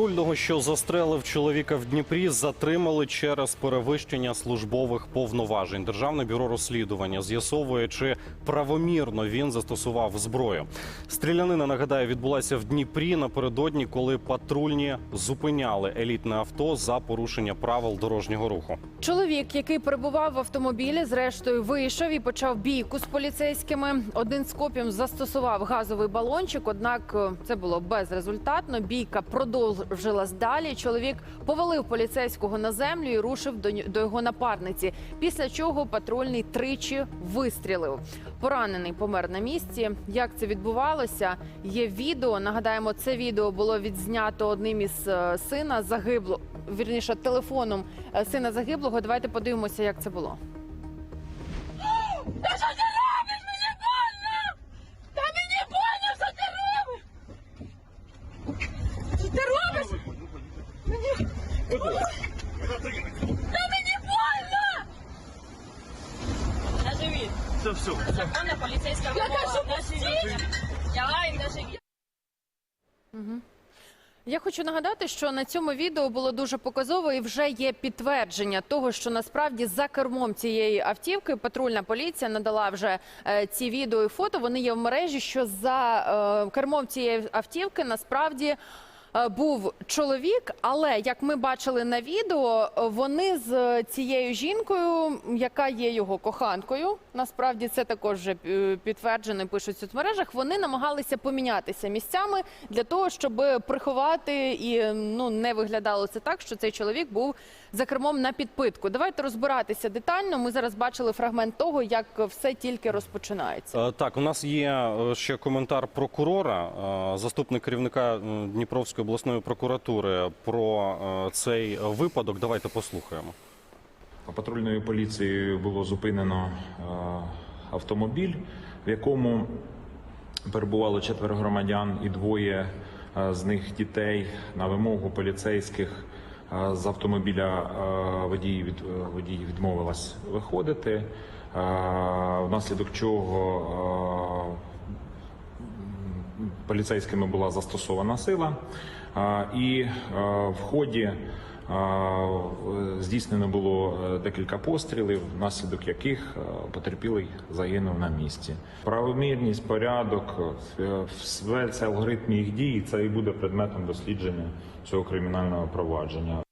Патрульного, що застрелив чоловіка в Дніпрі, затримали через перевищення службових повноважень. Державне бюро розслідування з'ясовує, чи правомірно він застосував зброю. Стрілянина нагадаю відбулася в Дніпрі напередодні, коли патрульні зупиняли елітне авто за порушення правил дорожнього руху. Чоловік, який перебував в автомобілі, зрештою вийшов і почав бійку з поліцейськими. Один з копів застосував газовий балончик, однак е, це було безрезультатно. Бійка продовжилась далі. Чоловік повалив поліцейського на землю і рушив до, його напарниці. Після чого патрульний тричі вистрілив. Поранений помер на місці. Як це відбувалося? Є відео. Нагадаємо, це відео було відзнято одним із е, сина загибло. Вірніше телефоном е, сина загиблого. Давайте подивимося, як це було. Живіт. Все. Законна поліцейська Я вимога. кажу, На живіт. Лягаємо на живіт. Я хочу нагадати, що на цьому відео було дуже показово і вже є підтвердження того, що насправді за кермом цієї автівки патрульна поліція надала вже е, ці відео і фото. Вони є в мережі. Що за е, кермом цієї автівки насправді. Е, Був чоловік, але як ми бачили на відео, е, вони з цією жінкою, яка є його коханкою, насправді це також вже е, підтверджено, пишуть в соцмережах. Вони намагалися помінятися місцями для того, щоб приховати і е, ну не виглядало це так, що цей чоловік був за кермом на підпитку. Давайте розбиратися детально. Ми зараз бачили фрагмент того, як все тільки розпочинається. Е, Так, у нас є е, ще коментар прокурора, е, заступник керівника е, Дніпровської обласної прокуратури про е, цей випадок. Давайте послухаємо. Патрульною поліцією було зупинено е, автомобіль, в якому перебувало четверо громадян і двоє е, з них дітей. На вимогу поліцейських з автомобіля водій, від, водій відмовилась виходити, внаслідок чого поліцейськими була застосована сила, і в ході здійснено було е, декілька пострілів, внаслідок яких е, потерпілий загинув на місці. Правомірність, порядок, е, все це алгоритм їх дій. Це і буде предметом дослідження цього кримінального провадження.